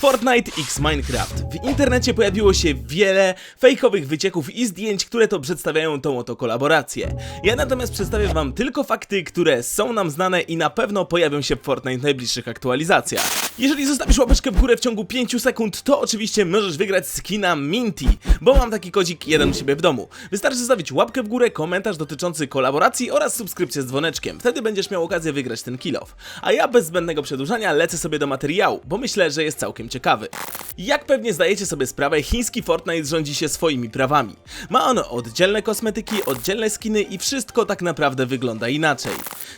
Fortnite x Minecraft. W internecie pojawiło się wiele fejkowych wycieków i zdjęć, które to przedstawiają tą oto kolaborację. Ja natomiast przedstawię wam tylko fakty, które są nam znane i na pewno pojawią się w Fortnite w najbliższych aktualizacjach. Jeżeli zostawisz łapeczkę w górę w ciągu 5 sekund, to oczywiście możesz wygrać skina Minty, bo mam taki kodzik jeden u siebie w domu. Wystarczy zostawić łapkę w górę, komentarz dotyczący kolaboracji oraz subskrypcję z dzwoneczkiem. Wtedy będziesz miał okazję wygrać ten kill off. A ja bez zbędnego przedłużania lecę sobie do materiału, bo myślę, że jest całkiem ciekawy. Jak pewnie zdajecie sobie sprawę, chiński Fortnite rządzi się swoimi prawami. Ma on oddzielne kosmetyki, oddzielne skiny i wszystko tak naprawdę wygląda inaczej.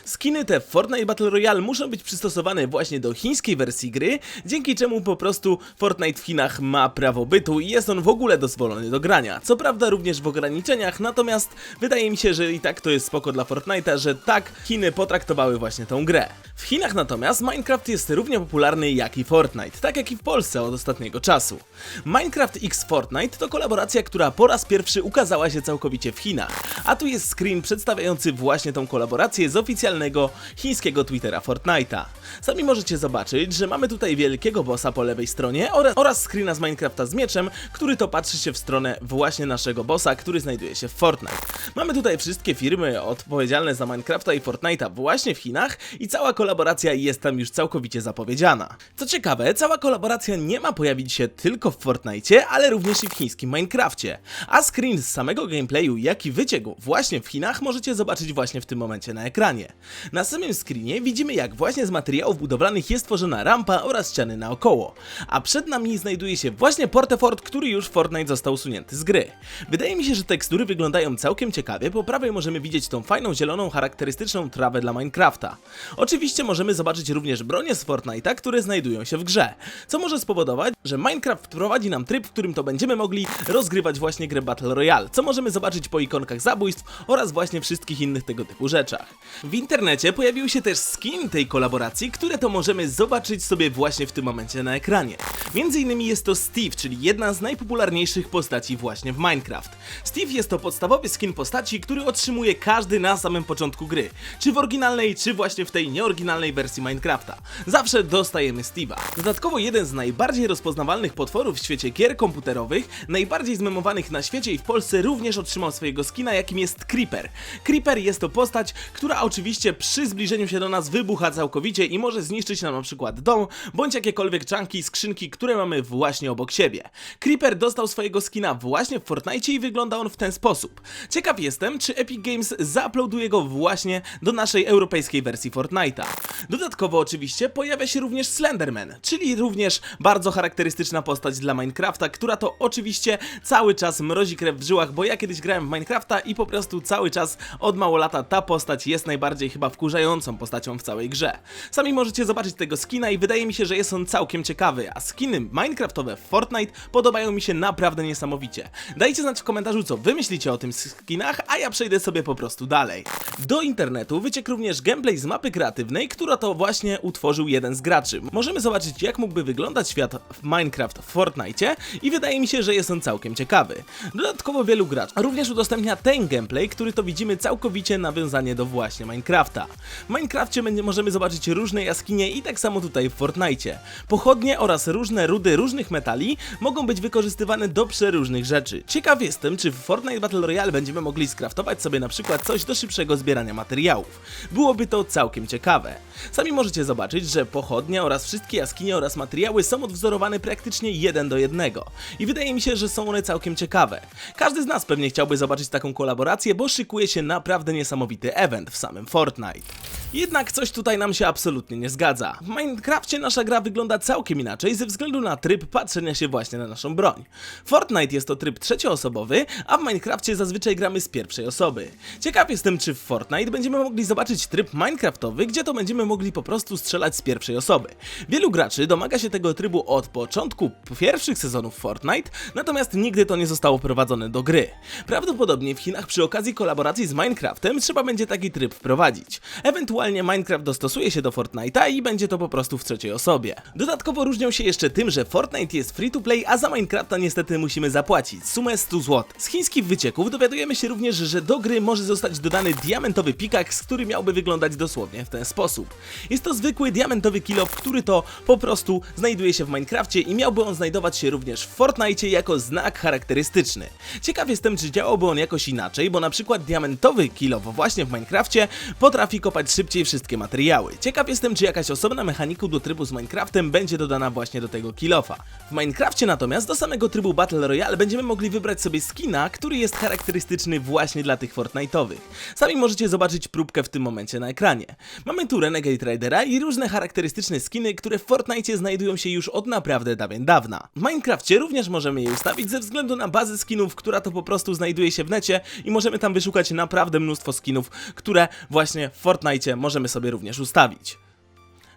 Skiny te w Fortnite Battle Royale muszą być przystosowane właśnie do chińskiej wersji gry, dzięki czemu po prostu Fortnite w Chinach ma prawo bytu i jest on w ogóle dozwolony do grania. Co prawda również w ograniczeniach, natomiast wydaje mi się, że i tak to jest spoko dla Fortnite'a, że tak Chiny potraktowały właśnie tą grę. W Chinach natomiast Minecraft jest równie popularny jak i Fortnite, tak jak i w Polsce od ostatniego czasu. Minecraft x Fortnite to kolaboracja, która po raz pierwszy ukazała się całkowicie w Chinach, a tu jest screen przedstawiający właśnie tą kolaborację z oficjalnego chińskiego Twittera Fortnite'a. Sami możecie zobaczyć, że mamy tutaj wielkiego bossa po lewej stronie oraz, oraz screena z Minecrafta z mieczem, który to patrzy się w stronę właśnie naszego bossa, który znajduje się w Fortnite. Mamy tutaj wszystkie firmy odpowiedzialne za Minecrafta i Fortnite'a właśnie w Chinach i cała kolaboracja jest tam już całkowicie zapowiedziana. Co ciekawe, cała kolaboracja nie ma pojawić się tylko w Fortnite'cie, ale również i w chińskim Minecrafcie. A screen z samego gameplayu, jak i wyciek właśnie w Chinach możecie zobaczyć właśnie w tym momencie na ekranie. Na samym screenie widzimy jak właśnie z materiałów budowlanych jest tworzona rampa oraz ściany naokoło, a przed nami znajduje się właśnie Portefort, który już w Fortnite został usunięty z gry. Wydaje mi się, że tekstury wyglądają całkiem ciekawie, po prawej możemy widzieć tą fajną zieloną charakterystyczną trawę dla Minecrafta. Oczywiście możemy zobaczyć również bronie z Fortnite'a, które znajdują się w grze, co może spowodować, że Minecraft wprowadzi nam tryb, w którym to będziemy mogli rozgrywać właśnie grę Battle Royale, co możemy zobaczyć po ikonkach zabójstw oraz właśnie wszystkich innych tego typu rzeczach. W internecie pojawił się też skin tej kolaboracji, które to możemy zobaczyć sobie właśnie w tym momencie na ekranie. Między innymi jest to Steve, czyli jedna z najpopularniejszych postaci właśnie w Minecraft. Steve jest to podstawowy skin postaci, który otrzymuje każdy na samym początku gry, czy w oryginalnej, czy właśnie w tej nieoryginalnej wersji Minecrafta. Zawsze dostajemy Steve'a. Dodatkowo jeden z najbardziej rozpoznawalnych potworów w świecie gier komputerowych, najbardziej zmemowanych na świecie i w Polsce również otrzymał swojego skina, jakim jest Creeper. Creeper jest to postać, która oczywiście przy zbliżeniu się do nas wybucha całkowicie i może zniszczyć nam na przykład dom, bądź jakiekolwiek czanki skrzynki, które mamy właśnie obok siebie. Creeper dostał swojego skina właśnie w Fortnite i wygląda on w ten sposób. Ciekaw jestem, czy Epic Games zauploaduje go właśnie do naszej europejskiej wersji Fortnite'a. Dodatkowo oczywiście pojawia się również Slenderman, czyli również bardzo charakterystyczna postać dla Minecrafta, która to oczywiście cały czas mrozi krew w żyłach, bo ja kiedyś grałem w Minecrafta i po prostu cały czas od mało lata ta postać jest najbardziej chyba wkurzającą postacią w całej grze. Sami możecie zobaczyć tego skina i wydaje mi się, że jest on całkiem ciekawy, a skiny Minecraftowe w Fortnite podobają mi się naprawdę niesamowicie. Dajcie znać w komentarzu co wy myślicie o tym skinach, a ja przejdę sobie po prostu dalej. Do internetu wyciekł również gameplay z mapy kreatywnej, która to właśnie utworzył jeden z graczy. Możemy zobaczyć jak mógłby wyglądać świat w Minecraft w Fortnite i wydaje mi się, że jest on całkiem ciekawy. Dodatkowo wielu graczy również udostępnia ten gameplay, który to widzimy całkowicie nawiązanie do właśnie Minecrafta. W Minecrafcie możemy zobaczyć różne jaskinie i tak samo tutaj w Fortnite. Pochodnie oraz różne rudy różnych metali mogą być wykorzystywane do przeróżnych rzeczy. Ciekaw jestem, czy w Fortnite Battle Royale będziemy mogli skraftować sobie na przykład coś do szybszego zbierania materiałów. Byłoby to całkiem ciekawe. Sami możecie zobaczyć, że pochodnia oraz wszystkie jaskinie oraz materiały są odwzorowane praktycznie jeden do jednego. I wydaje mi się, że są one całkiem ciekawe. Każdy z nas pewnie chciałby zobaczyć taką kolaborację, bo szykuje się naprawdę niesamowity event w samym Fortnite. Jednak coś tutaj nam się absolutnie nie zgadza. W Minecrafcie nasza gra wygląda całkiem inaczej ze względu na tryb patrzenia się właśnie na naszą broń. Fortnite jest to tryb trzecioosobowy, a w Minecrafcie zazwyczaj gramy z pierwszej osoby. Ciekaw jestem, czy w Fortnite będziemy mogli zobaczyć tryb Minecraftowy, gdzie to będziemy mogli po prostu strzelać z pierwszej osoby. Wielu graczy domaga się tego trybu od początku pierwszych sezonów Fortnite, natomiast nigdy to nie zostało wprowadzone do gry. Prawdopodobnie w Chinach przy okazji kolaboracji z Minecraftem trzeba będzie taki tryb wprowadzić. Ewentualnie Minecraft dostosuje się do Fortnite'a i będzie to po prostu w trzeciej osobie. Dodatkowo różnią się jeszcze tym, że Fortnite jest free to play, a za Minecrafta niestety musimy zapłacić sumę 100 zł. Z chińskich wycieków dowiadujemy się również, że do gry może zostać dodany diamentowy pikaks, który miałby wyglądać dosłownie w ten sposób. Jest to zwykły diamentowy kilof, który to po prostu znajduje się w Minecrafcie i miałby on znajdować się również w Fortnite jako znak charakterystyczny. Ciekaw jestem, czy działałby on jakoś inaczej, bo na przykład diamentowy kilof właśnie w Minecrafcie potrafi kopać szybciej wszystkie materiały. Ciekaw jestem, czy jakaś osobna mechanika do trybu z Minecraftem będzie dodana właśnie do tego kilofa. W Minecrafcie natomiast do samego trybu Battle Royale będziemy mogli wybrać sobie skina, który jest charakterystyczny właśnie dla tych Fortnite'owych. Sami możecie zobaczyć próbkę w tym momencie na ekranie. Mamy tu Renegade Ridera i różne charakterystyczne skiny, które w Fortnite znajdują się już od naprawdę dawien dawna. W Minecrafcie również możemy je ustawić ze względu na bazę skinów, która to po prostu znajduje się w necie i możemy tam wyszukać naprawdę mnóstwo skinów, które właśnie w Fortnite możemy sobie również ustawić.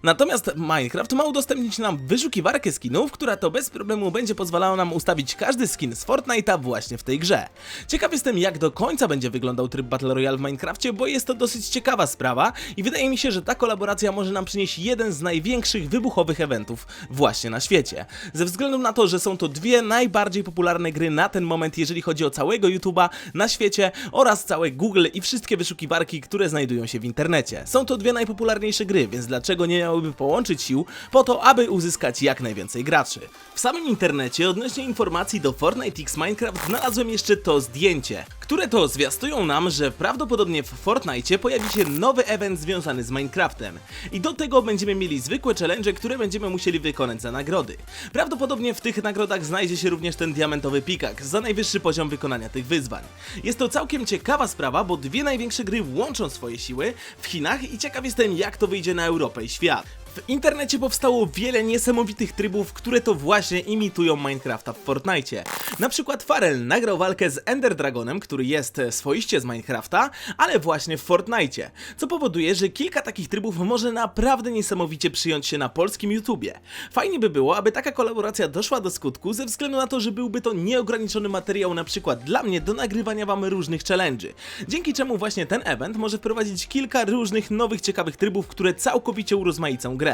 Natomiast Minecraft ma udostępnić nam wyszukiwarkę skinów, która to bez problemu będzie pozwalała nam ustawić każdy skin z Fortnite'a właśnie w tej grze. Ciekaw jestem jak do końca będzie wyglądał tryb Battle Royale w Minecrafcie, bo jest to dosyć ciekawa sprawa i wydaje mi się, że ta kolaboracja może nam przynieść jeden z największych wybuchowych eventów właśnie na świecie. Ze względu na to, że są to dwie najbardziej popularne gry na ten moment, jeżeli chodzi o całego YouTube'a na świecie oraz całe Google i wszystkie wyszukiwarki, które znajdują się w internecie. Są to dwie najpopularniejsze gry, więc dlaczego nie miałyby połączyć sił po to, aby uzyskać jak najwięcej graczy. W samym internecie odnośnie informacji do Fortnite X Minecraft znalazłem jeszcze to zdjęcie, które to zwiastują nam, że prawdopodobnie w Fortnite pojawi się nowy event związany z Minecraftem. I do tego będziemy mieli zwykłe challenge, które będziemy musieli wykonać za nagrody. Prawdopodobnie w tych nagrodach znajdzie się również ten diamentowy pikak za najwyższy poziom wykonania tych wyzwań. Jest to całkiem ciekawa sprawa, bo dwie największe gry łączą swoje siły w Chinach i ciekaw jestem jak to wyjdzie na Europę i świat. W internecie powstało wiele niesamowitych trybów, które to właśnie imitują Minecrafta w Fortnite. Na przykład Farel nagrał walkę z Ender Dragonem, który jest swoiście z Minecrafta, ale właśnie w Fortnite, co powoduje, że kilka takich trybów może naprawdę niesamowicie przyjąć się na polskim YouTubie. Fajnie by było, aby taka kolaboracja doszła do skutku, ze względu na to, że byłby to nieograniczony materiał na przykład dla mnie do nagrywania wam różnych challenge'y, dzięki czemu właśnie ten event może wprowadzić kilka różnych nowych ciekawych trybów, które całkowicie urozmaicą grę.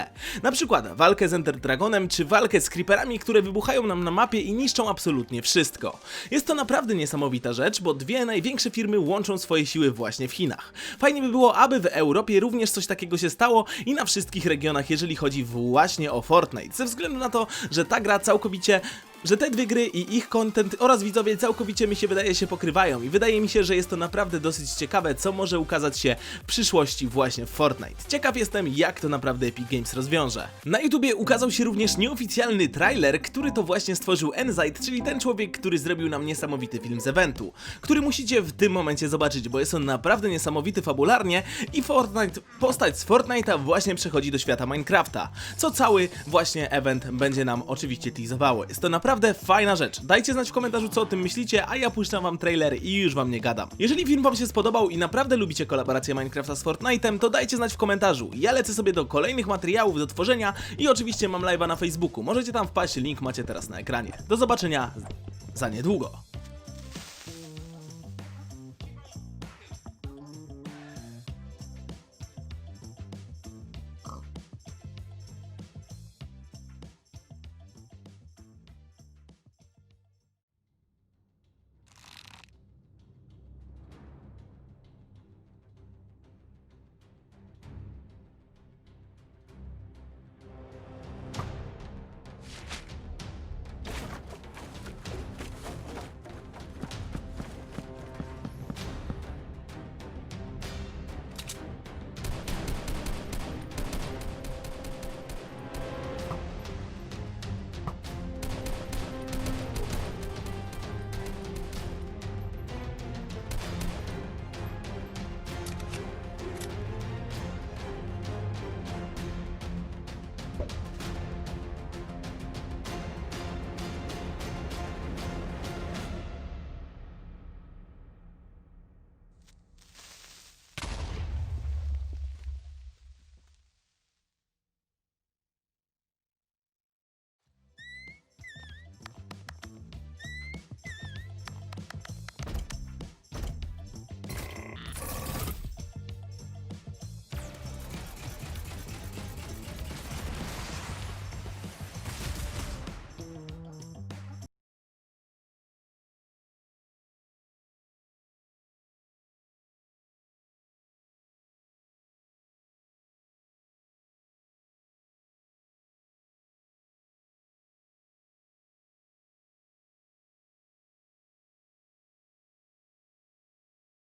Na przykład walkę z Ender Dragonem, czy walkę z creeperami, które wybuchają nam na mapie i niszczą absolutnie wszystko. Jest to naprawdę niesamowita rzecz, bo dwie największe firmy łączą swoje siły właśnie w Chinach. Fajnie by było, aby w Europie również coś takiego się stało i na wszystkich regionach, jeżeli chodzi właśnie o Fortnite, ze względu na to, że ta gra całkowicie że te dwie gry i ich content oraz widzowie całkowicie mi się wydaje się pokrywają i wydaje mi się, że jest to naprawdę dosyć ciekawe, co może ukazać się w przyszłości właśnie w Fortnite. Ciekaw jestem, jak to naprawdę Epic Games rozwiąże. Na YouTubie ukazał się również nieoficjalny trailer, który to właśnie stworzył Enzyte, czyli ten człowiek, który zrobił nam niesamowity film z eventu, który musicie w tym momencie zobaczyć, bo jest on naprawdę niesamowity fabularnie i Fortnite, postać z Fortnite'a właśnie przechodzi do świata Minecrafta, co cały właśnie event będzie nam oczywiście teasowało. Jest to naprawdę fajna rzecz. Dajcie znać w komentarzu co o tym myślicie, a ja puszczam wam trailer i już wam nie gadam. Jeżeli film wam się spodobał i naprawdę lubicie kolaborację Minecrafta z Fortnite'em, to dajcie znać w komentarzu. Ja lecę sobie do kolejnych materiałów do tworzenia i oczywiście mam live'a na Facebooku. Możecie tam wpaść, link macie teraz na ekranie. Do zobaczenia za niedługo.